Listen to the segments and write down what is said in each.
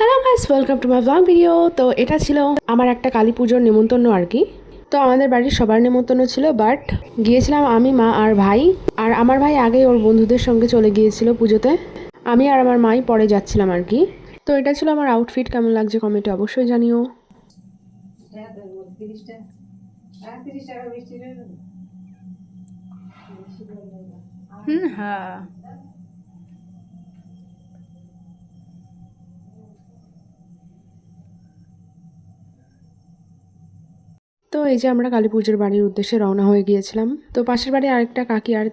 Hello guys welcome to my blog video তো এটা ছিল আমার একটা কালী পুজোর নেমন্তন্ন আর কি। তো আমাদের বাড়ির সবার নেমন্তন্ন ছিল বাট গিয়েছিলাম আমি, মা আর ভাই। আর আমার ভাই আগেই ওর বন্ধুদের সঙ্গে চলে গিয়েছিল পুজোতে। আমি আর আমার মাই পরে যাচ্ছিলাম আর কি। তো এটা ছিল আমার আউটফিট কেমন লাগছে কমেন্টে অবশ্যই জানিও। হুম হ্যাঁ। তো এই যে আমরা কালী পুজোর বাড়ির উদ্দেশ্যে রওনা হয়ে গিয়েছিলাম। তো পাশের বাড়ি আরেকটা কাকি আর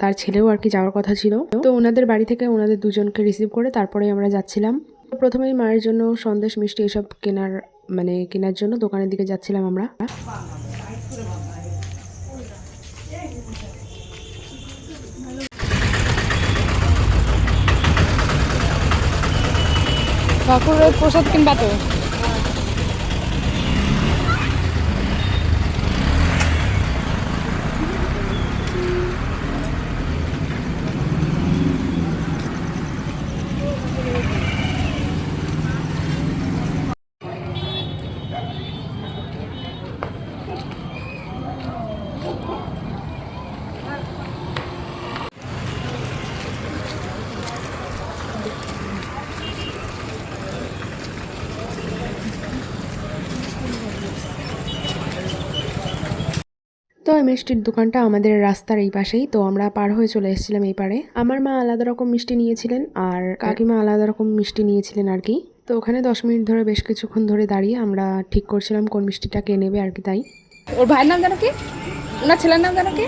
তার ছেলেও আর কি যাওয়ার কথা ছিল। তো ওনাদের বাড়ি থেকে ওনাদের দুজনকে রিসিভ করে তারপরে আমরা যাচ্ছিলাম। প্রথমেই মায়ের জন্য সন্দেশ, মিষ্টি এসব কেনার মানে কেনার জন্য দোকানের দিকে যাচ্ছিলাম আমরা। ঠাকুরের প্রসাদ কিনবা তো? মিষ্টির দোকানটা আমাদের রাস্তার এই পাশেই তো আমরা পার হয়ে চলে এসেছিলাম এই পারে। আমার মা আলাদা রকম মিষ্টি নিয়েছিলেন আর কাকিমা আলাদা রকম মিষ্টি নিয়েছিলেন আর কি। তো ওখানে দশ মিনিট ধরে বেশ কিছুক্ষণ ধরে দাঁড়িয়ে আমরা ঠিক করছিলাম কোন মিষ্টিটা কে নেবে আর কি তাই। ওর ভাইয়ের নাম জানো কি? ওনার ছেলের নাম জানো কি?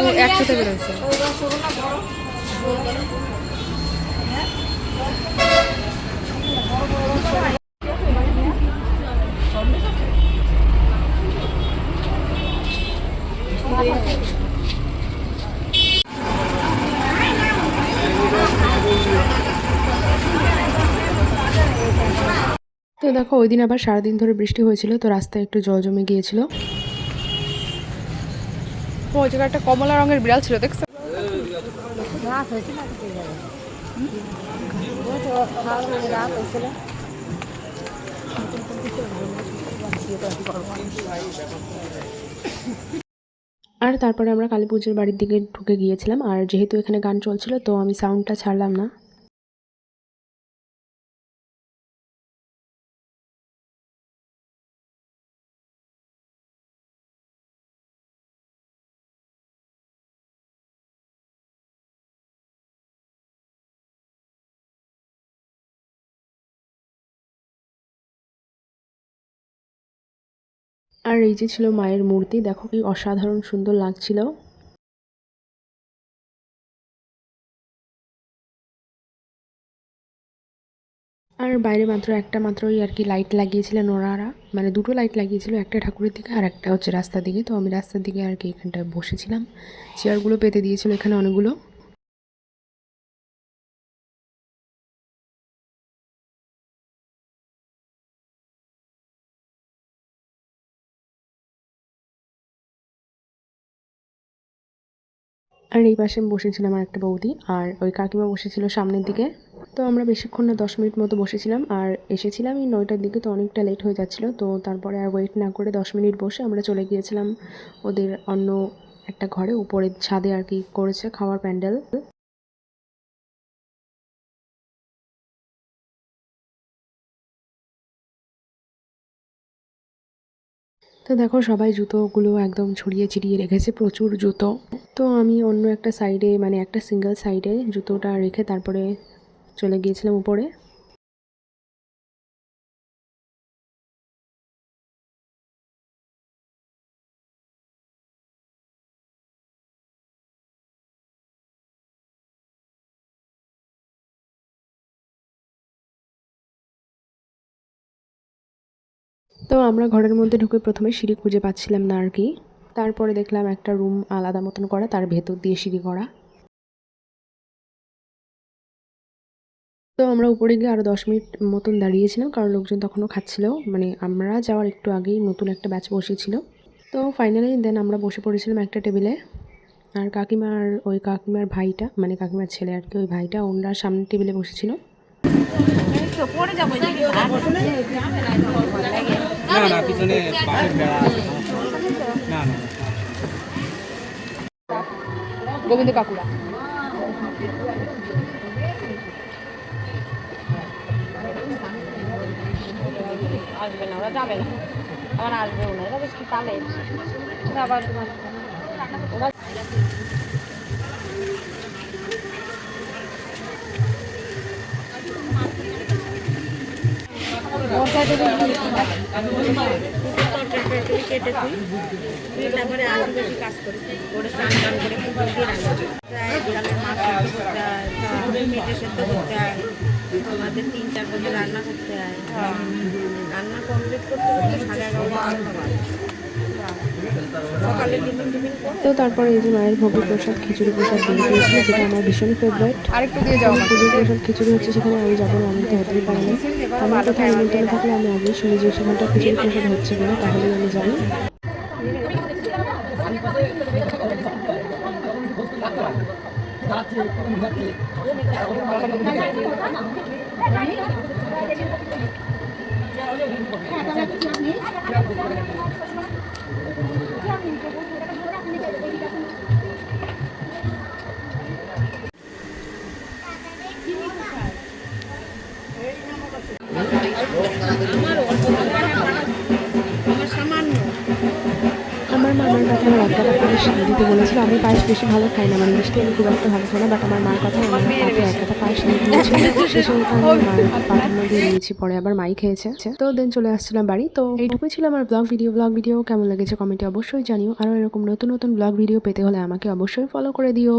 ও একসাথে বেরোচ্ছে তো দেখো ওই দিন আবার সারাদিন ধরে বৃষ্টি হয়েছিল তো রাস্তায় একটু জল জমে গিয়েছিল। ওই জায়গায় একটা কমলা রঙের বিড়াল ছিল দেখছ? আর তারপরে আমরা কালী পুজোর বাড়ির দিকে ঢুকে গিয়েছিলাম আর যেহেতু এখানে গান চলছিল তো আমি সাউন্ডটা ছাড়লাম না। আর এই যে ছিল মায়ের মূর্তি, দেখো কি অসাধারণ সুন্দর লাগছিল। আর বাইরে মাত্র একটা মাত্রই আর কি লাইট লাগিয়েছিলেন ওনারা। মানে দুটো লাইট লাগিয়েছিল, একটা ঠাকুরের দিকে আর একটা হচ্ছে রাস্তার দিকে। তো আমি রাস্তার দিকে আর কি এখানটায় বসেছিলাম। চেয়ারগুলো পেতে দিয়েছিল এখানে অনেকগুলো। আর এই পাশে বসেছিলাম আমার একটা বৌদি আর ওই কাকিমা বসেছিল সামনের দিকে। তো আমরা বেশিক্ষণ না দশ মিনিট মতো বসেছিলাম আর এসেছিলাম। এই নয়টার দিকে তো অনেকটা লেট হয়ে যাচ্ছিল, তো তারপরে আর ওয়েট না করে দশ মিনিট বসে আমরা চলে গিয়েছিলাম ওদের অন্য একটা ঘরে উপরে ছাদে আর কি করেছে খাওয়ার প্যান্ডেল। তো দেখো, সবাই জুতোগুলো একদম ছড়িয়ে ছিড়িয়ে রেখেছে, প্রচুর জুতো। তো আমি অন্য একটা সাইডে মানে একটা সিঙ্গেল সাইডে জুতোটা রেখে তারপরে চলে গিয়েছিলাম উপরে। তো আমরা ঘরের মধ্যে ঢুকে প্রথমে সিঁড়ি খুঁজে পাচ্ছিলাম না আর কি। তারপরে দেখলাম একটা রুম আলাদা মতন করা, তার ভেতর দিয়ে সিঁড়ি করা। তো আমরা উপরে গিয়ে আরও দশ মিনিট মতন দাঁড়িয়েছিলাম, কারণ লোকজন তখনও খাচ্ছিল। মানে আমরা যাওয়ার একটু আগেই নতুন একটা ব্যাচ বসেছিল। তো ফাইনালি দেন আমরা বসে পড়েছিলাম একটা টেবিলে আর কাকিমার, ওই কাকিমার ভাইটা মানে কাকিমার ছেলে আর কি, ওই ভাইটা, ওনার সামনের টেবিলে বসেছিল। না না পিছনে বেড়া আছে। না না গোবিন্দ কাকুরা। আসবে না ওরা যাবে না। আবার আসবেও না এরা বেশ কি পালে। আবার তোমার ওরা কেটে তুই তারপরে কাজ করি করে চান টান করে পুজো করতে হয় মেটে সেদ্ধ করতে হয় আমাদের তিন চার বছর রান্না করতে হয়। রান্না কমপ্লিট করতে করতে সাড়ে এগারোটা তো তারপরে এই যে মায়ের ভোগের প্রসাদ খিচুড়ি প্রসাদ দিয়ে দিয়েছিল যেটা আমার ভীষণ ফেভারিট আরেকটু দিয়ে যাও পুজোর প্রসাদ খিচুড়ি হচ্ছে সেখানে আমি যাব আমি তো হতেই পারি না। আমার কোথাও নিমন্ত্রণ থাকলে আমি আগেই শুনি যে সেখানটা খিচুড়ি প্রসাদ হচ্ছে কিনা তাহলেই আমি জানি আমার সামান্য আমার আমার কাছে আমার এক গাদা পায়েস দিতে বলেছিল, আমি পায়েস বেশি ভালো খাই না মানে মিষ্টি আমি খুব একটা ভালো খাই না বাট আমার মার কথা, আমার হাতে এক গাদা পায়েস নিয়ে দিয়েছিল সেই মধ্যে দিয়েছি পরে আবার মাই খেয়েছে। তো দেন চলে আসছিলাম বাড়ি, তো এইটুকুই ছিল আমার ব্লগ ভিডিও ব্লগ ভিডিও কেমন লেগেছে কমেন্টে অবশ্যই জানিও। আরও এরকম নতুন নতুন ব্লগ ভিডিও পেতে হলে আমাকে অবশ্যই ফলো করে দিও।